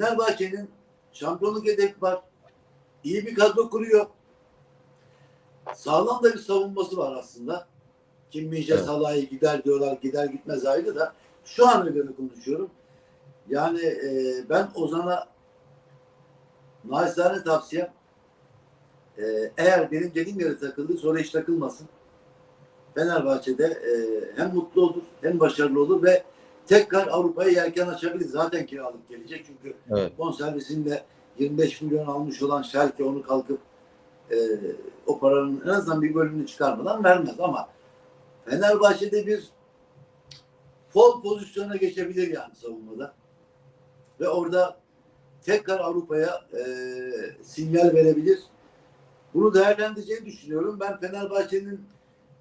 Fenerbahçe'nin şampiyonluk hedefi var. İyi bir kadro kuruyor. Sağlam da bir savunması var aslında. Kim Minje Evet. Salah'ı gider diyorlar, gider gitmez ayrı da. Şu ana göre konuşuyorum. Yani e, ben Ozan'a naçizane tavsiyem e, eğer benim dediğim yere takıldı sonra hiç takılmasın. Fenerbahçe'de e, hem mutlu olur hem başarılı olur ve tekrar Avrupa'ya yelken açabilir. Zaten kiralık gelecek çünkü Evet. bonservisinde 25 milyon almış olan Schalke onu kalkıp e, o paranın en azından bir bölümünü çıkarmadan vermez ama Fenerbahçe'de bir pol pozisyona geçebilir yani savunmada. Ve orada tekrar Avrupa'ya e, sinyal verebilir. Bunu değerlendireceğini düşünüyorum. Ben Fenerbahçe'nin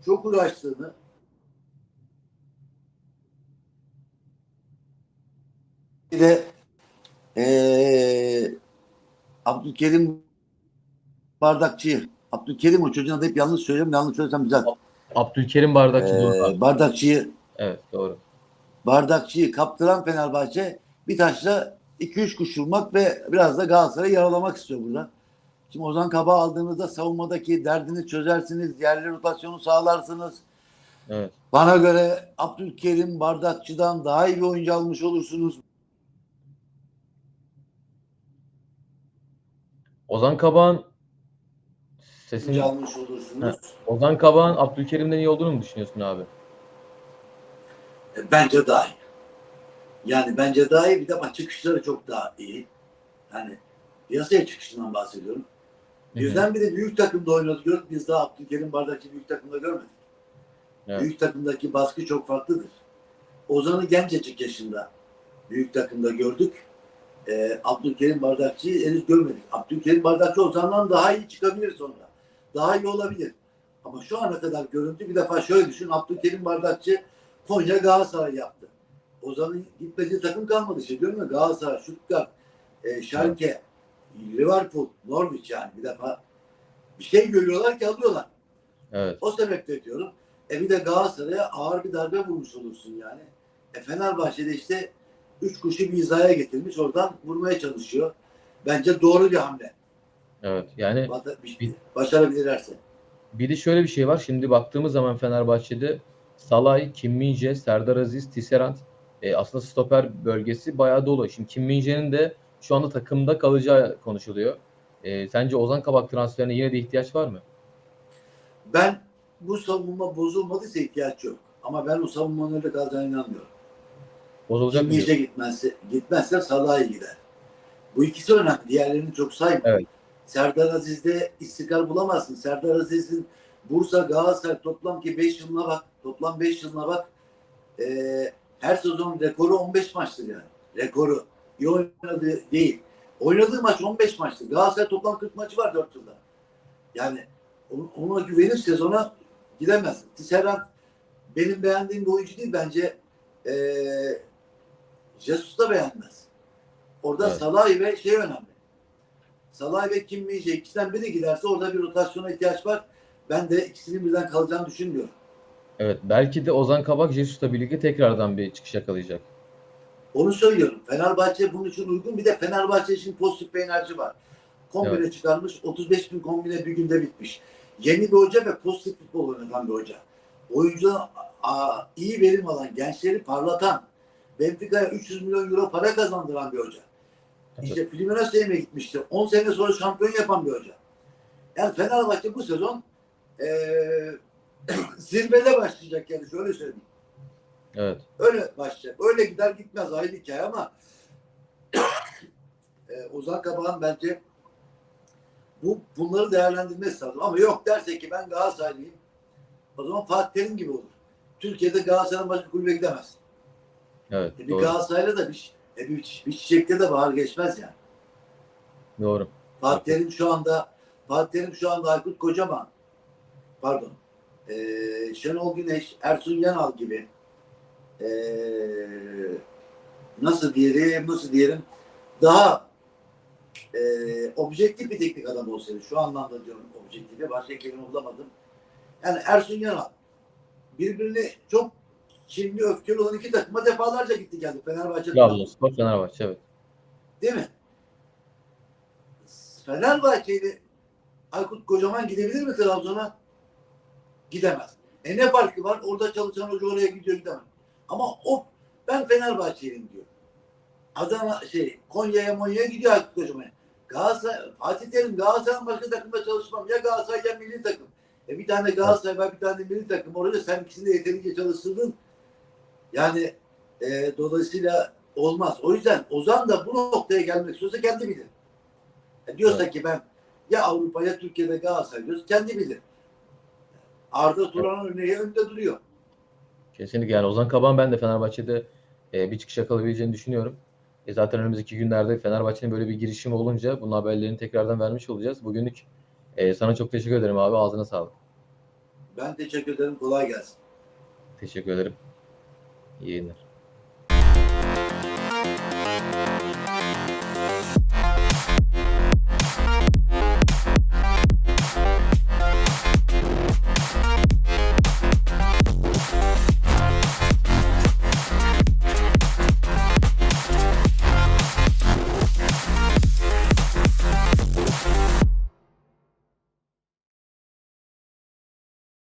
çok uğraştığını de e, Abdülkerim Bardakçı Abdülkerim o çocuğun adı hep yanlış söylüyorum. Yanlış söylesem güzel. Abdülkerim Bardakçı doğru. Ee, Bardakçı'yı Evet doğru. Bardakçı'yı kaptıran Fenerbahçe bir taşla 2-3 kuş vurmak ve biraz da Galatasaray'ı yaralamak istiyor burada. Şimdi Ozan Kaba aldığınızda savunmadaki derdini çözersiniz, yerli rotasyonu sağlarsınız. Evet. Bana göre Abdülkerim Bardakçı'dan daha iyi bir oyuncu almış olursunuz. Ozan Kabak'ın sesini almış olursunuz. Ozan Kabak'ın Abdülkerim'den iyi olduğunu mu düşünüyorsun abi? E, Bence daha iyi. Yani bence daha iyi bir de ama çıkışları çok daha iyi. Yani piyasaya çıkışından bahsediyorum. Hı hı. Birdenbire büyük takımda oynadı gördük. Biz daha Abdülkerim Bardakçı büyük takımda görmedik. Evet. Büyük takımdaki baskı çok farklıdır. Ozan'ı gencecik yaşında büyük takımda gördük. Ee, Abdülkerim Bardakçı'yı henüz görmedik. Abdülkerim Bardakçı Ozan'dan daha iyi çıkabilir sonra. Daha iyi olabilir. Ama şu ana kadar görüntü bir defa şöyle düşün. Abdülkerim Bardakçı Konya Galatasaray yaptı. Ozan'ın gitmediği takım kalmadı. Şey diyorum ya Galatasaray, Stuttgart, e, Schalke, Liverpool, Norwich yani bir defa bir şey görüyorlar ki alıyorlar. Evet. O sebeple diyorum. E bir de Galatasaray'a ağır bir darbe vurmuş olursun yani. E Fenerbahçe'de işte üç kuşu bir hizaya getirmiş. Oradan vurmaya çalışıyor. Bence doğru bir hamle. Evet. Yani Başarabilirlerse. bir de şöyle bir şey var. Şimdi baktığımız zaman Fenerbahçe'de Salay, Kim Min-jae, Serdar Aziz, Tisserand e, aslında stoper bölgesi bayağı dolu. Şimdi Kim Min-jae'nin de şu anda takımda kalacağı konuşuluyor. E, sence Ozan Kabak transferine yine de ihtiyaç var mı? Ben bu savunma bozulmadıysa ihtiyaç yok. Ama ben o savunmanın öyle kalacağına inanmıyorum. Bozulacak mı? Diyorsun? gitmezse, gitmezse Salah'a gider. Bu ikisi önemli. Diğerlerini çok sayma. Evet. Serdar Aziz'de istikrar bulamazsın. Serdar Aziz'in Bursa Galatasaray toplam ki 5 yılına bak. Toplam 5 yılına bak. Ee, her sezon rekoru 15 maçtır yani. Rekoru. İyi oynadığı değil. Oynadığı maç 15 maçtır. Galatasaray toplam 40 maçı var 4 yılda. Yani on- ona güvenip sezona gidemez. Tisserand benim beğendiğim bir oyuncu değil. Bence ee, Jesus da beğenmez. Orada Evet. Salah ve şey önemli. Salah ve Kim Min-jae ikisinden biri giderse orada bir rotasyona ihtiyaç var. Ben de ikisinin birden kalacağını düşünmüyorum. Evet. Belki de Ozan Kabak Jesus'la birlikte tekrardan bir çıkış yakalayacak. Onu söylüyorum. Fenerbahçe bunun için uygun. Bir de Fenerbahçe için pozitif bir enerji var. Kombine çıkarmış. 35 bin kombine bir günde bitmiş. Yeni bir hoca ve pozitif futbol oynatan bir hoca. Oyuncudan aa, iyi verim alan, gençleri parlatan, Benfica'ya 300 milyon euro para kazandıran bir hoca. İşte Fluminense'ye gitmişti. 10 sene sonra şampiyon yapan bir hoca. Yani Fenerbahçe bu sezon eee zirvede başlayacak yani şöyle söyleyeyim. Evet. Öyle başlayacak. Öyle gider gitmez ayrı hikaye ama e, Ozan Kabak'ın bence bu bunları değerlendirmesi lazım. Ama yok derse ki ben Galatasaraylıyım o zaman Fatih Terim gibi olur. Türkiye'de Galatasaray'ın başka kulübe gidemez. Evet. E, bir Doğru. Galatasaray'la da bir, e, bir, bir çiçekte de bahar geçmez yani. Doğru. Fatih Terim şu anda Fatih Terim şu anda Aykut Kocaman pardon e, Şenol Güneş, Ersun Yanal gibi e, nasıl diyelim nasıl diyelim daha e, objektif bir teknik adam olsaydı şu anlamda diyorum objektife başka kelime bulamadım. Yani Ersun Yanal birbirini çok şimdi öfkeli olan iki takıma defalarca gitti geldi Fenerbahçe. Trabzonspor, Fenerbahçe evet. Değil mi? Fenerbahçe'yle Aykut Kocaman gidebilir mi Trabzon'a? Gidemez. E ne farkı var? Orada çalışan hoca oraya gidiyor gidemez. Ama o ben Fenerbahçeliyim diyor. Adana şey Konya'ya Monya'ya gidiyor Aykut Kocaman. Galatasaray, Fatih Terim Galatasaray'ın başka takımda çalışmam. Ya Galatasaray ya milli takım. E bir tane Galatasaray var bir tane milli takım. Orada sen ikisini de yeterince çalıştırdın. Yani e, dolayısıyla olmaz. O yüzden Ozan da bu noktaya gelmek istiyorsa kendi bilir. E, diyorsa ki ben ya Avrupa ya Türkiye'de Galatasaray diyorsa kendi bilir. Arda Turan örneği önde duruyor. Kesinlikle yani Ozan Kabak'ın ben de Fenerbahçe'de e, bir çıkış yakalayabileceğini düşünüyorum. E, zaten önümüzdeki günlerde Fenerbahçe'nin böyle bir girişimi olunca bunun haberlerini tekrardan vermiş olacağız. Bugünlük e, sana çok teşekkür ederim abi. Ağzına sağlık. Ben teşekkür ederim. Kolay gelsin. Teşekkür ederim. Yayınlar.